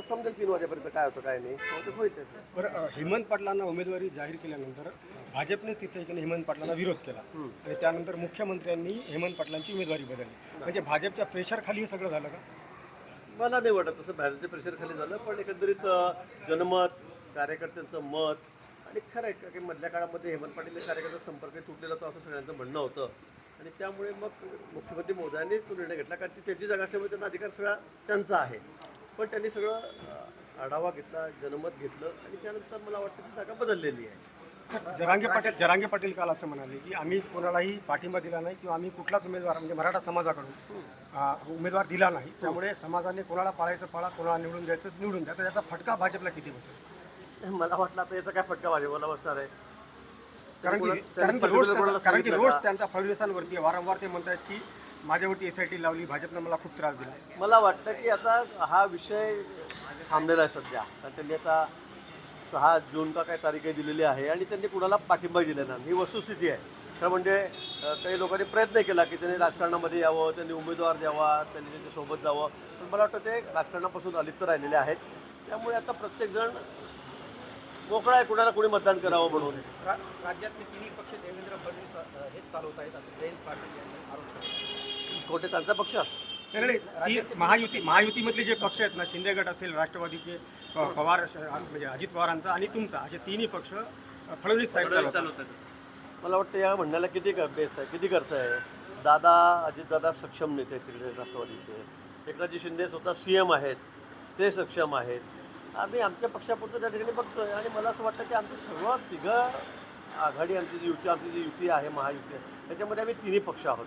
आता समजेल तीन वाजेपर्यंत काय होतं काय नाही. व्हायचं बरं अ, हेमंत पाटलांना उमेदवारी जाहीर केल्यानंतर भाजपनेच तिथे की नाही हेमंत पाटलांना विरोध केला? आणि त्यानंतर मुख्यमंत्र्यांनी हेमंत पाटलांची उमेदवारी बदलली. म्हणजे भाजपच्या प्रेशर खाली हे सगळं झालं का? मला नाही वाटत तसं बाहेरचे प्रेशर खाली झालं पण एकंदरीत अ, जनमत कार्यकर्त्यांचं मत आणि खरं आहे का की मधल्या काळामध्ये हेमंत पाटील हे कार्यकर्ता संपर्क तुटलेला होता असं सगळ्यांचं म्हणणं होतं. आणि त्यामुळे मग मुख्यमंत्री मोदयांनीच तो निर्णय घेतला कारण ती त्यांची जागा असल्यामुळे त्यांना अधिकार सगळा त्यांचा आहे. पण त्यांनी सगळं आढावा घेतला जनमत घेतलं आणि त्यानंतर मला वाटतं ती जागा बदललेली आहे. जरांगे पाटील जरांगे पाटील काल असं म्हणाले की आम्ही कोणालाही पाठिंबा दिला नाही किंवा आम्ही कुठलाच उमेदवार म्हणजे मराठा समाजाकडून उमेदवार दिला नाही. त्यामुळे समाजाने कोणाला पाळायचं पाळा कोणाला निवडून द्यायचं निवडून द्या. तर याचा फटका भाजपला किती बसेल? मला वाटलं आता याचा काय फटका भाजपला बसणार आहे. कारण की कारण की रोज कारण की रोज त्यांचा फडणवीसांवरती वारंवार ते म्हणतात की माझ्यावरती एस आय टी लावली भाजपनं मला खूप त्रास दिला. मला वाटतं की आता हा विषय थांबलेला आहे सध्या. कारण त्यांनी आता सहा जून का काय तारीख दिलेली आहे आणि त्यांनी कुणाला पाठिंबा दिलेला नाही. ही वस्तुस्थिती आहे. खरं म्हणजे काही लोकांनी प्रयत्न केला की त्यांनी राजकारणामध्ये यावं त्यांनी उमेदवार द्यावा त्यांनी त्यांच्यासोबत जावं. पण मला वाटतं ते राजकारणापासून अलिप्त राहिलेले आहेत. त्यामुळे आता प्रत्येकजण मोकळा आहे कुणाला कुणी मतदान करावं म्हणून. राज्यातले तिन्ही पक्ष देवेंद्र फडणवीस अ, हेच चालवत आहेत असं जयंत पाटील यांनी आरोप केला. कोणते त्यांचा पक्ष? नाही, नाही ती महायुती महायुतीमधले जे पक्ष आहेत ना शिंदे गट असेल राष्ट्रवादीचे पवार श- म्हणजे अजित पवारांचा आणि तुमचा असे तिन्ही पक्ष अ, फडणवीस साहेब चालवतात. मला वाटतं या म्हणण्याला किती क- बेस आहे किती खर्च आहे? दादा अजितदादा सक्षम नेते आहेत तिकडे राष्ट्रवादीचे. एकनाथजी शिंदे स्वतः सी एम आहेत ते सक्षम आहेत. आम्ही आमच्या पक्षापुरतं त्या ठिकाणी बघतोय आणि मला असं वाटतं की आमची सर्व तिघं आघाडी आमची जी युती आमची जी युती आहे महायुती आहे त्याच्यामध्ये आम्ही तिन्ही पक्ष आहोत.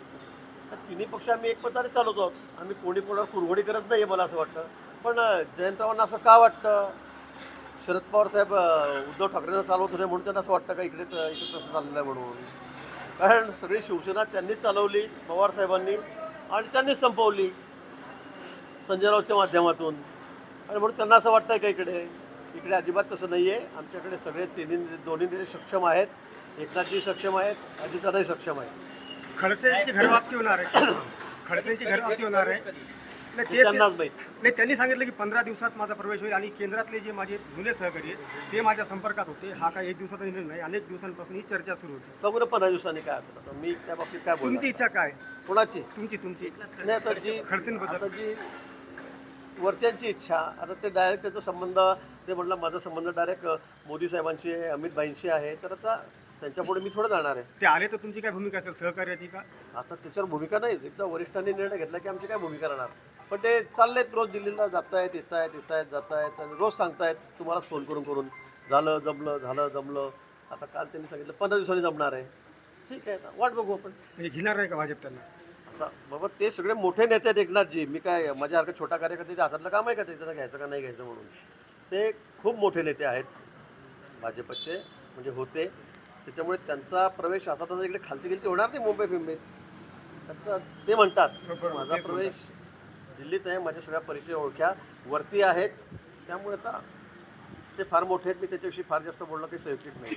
तर तिन्ही पक्ष आम्ही एक प्रकारे चालवतो. आहोत आम्ही कोणी कोणावर कुरघोडी करत नाही आहे मला असं वाटतं. पण जयंतरावांना असं का वाटतं? शरद पवार साहेब उद्धव ठाकरेंना चालवत होते म्हणून त्यांना असं वाटतं का इकडे इकडे तसं चाललं आहे म्हणून? कारण सगळी शिवसेना त्यांनीच चालवली पवार साहेबांनी आणि त्यांनीच संपवली संजय राऊतच्या माध्यमातून. आणि म्हणून त्यांना असं वाटतं का इकडे? इकडे अजिबात तसं नाही आहे आमच्याकडे सगळे तिन्ही दोन्ही नेते सक्षम आहेत. एकनाथजी सक्षम आहेत. अजितदादाही सक्षम आहेत. खडसेंची घरवापसी होणार आहे. खडसेंची घरवापसी होणार आहे. नाही, त्यांनाच माहीत. नाही त्यांनी सांगितलं की पंधरा दिवसात माझा प्रवेश होईल आणि केंद्रातले जे माझे जुने सहकारी आहेत ते माझ्या संपर्कात होते. हा काय एक दिवसाचा निर्णय नाही. अनेक दिवसांपासून ही चर्चा सुरू होती. बघू ना पंधरा दिवसांनी काय आता मी त्या बाबतीत काय तुमची इच्छा काय? कोणाची? तुमची तुमची. खडसेंबद्दल. जी वरच्यांची इच्छा. आता ते डायरेक्ट त्याचा संबंध ते म्हटलं माझा संबंध डायरेक्ट मोदी साहेबांशी आहे अमित भाईंशी आहे. तर आता त्यांच्यापुढे मी थोडं जाणार आहे. ते आले तर तुमची काय भूमिका असेल? सहकार्याची का? आता त्याच्यावर भूमिका नाही. एकदा वरिष्ठांनी निर्णय घेतला की आमची काय भूमिका राहणार? पण ते चाललेत रोज दिल्लीला जात आहेत येत आहेत येत आहेत जात आहेत आणि रोज सांगतायत तुम्हालाच फोन करून करून. झालं जमलं झालं जमलं. आता काल त्यांनी सांगितलं पंधरा दिवसांनी जमणार आहे. ठीक आहे वाट बघू आपण. म्हणजे घेणार नाही का भाजप त्यांना? बाबा ते सगळे मोठे नेते आहेत एकनाथजी मी काय माझ्यासारखं छोटा कार्यकर्त्याच्या हातातलं काम आहे का? ते त्यांना घ्यायचं का नाही घ्यायचं म्हणून? ते खूप मोठे नेते आहेत भाजपचे म्हणजे होते. त्याच्यामुळे त्यांचा प्रवेश असा तसा इकडे खालती गेली होणार नाही मुंबई फिंबईत ते म्हणतात माझा प्रवेश दिल्लीत आहे माझ्या सगळ्या परिचय ओळख्या वरती आहेत. त्यामुळे आता ते फार मोठे आहेत मी त्याच्याविषयी फार जास्त बोलणं काही संयुक्त नाही.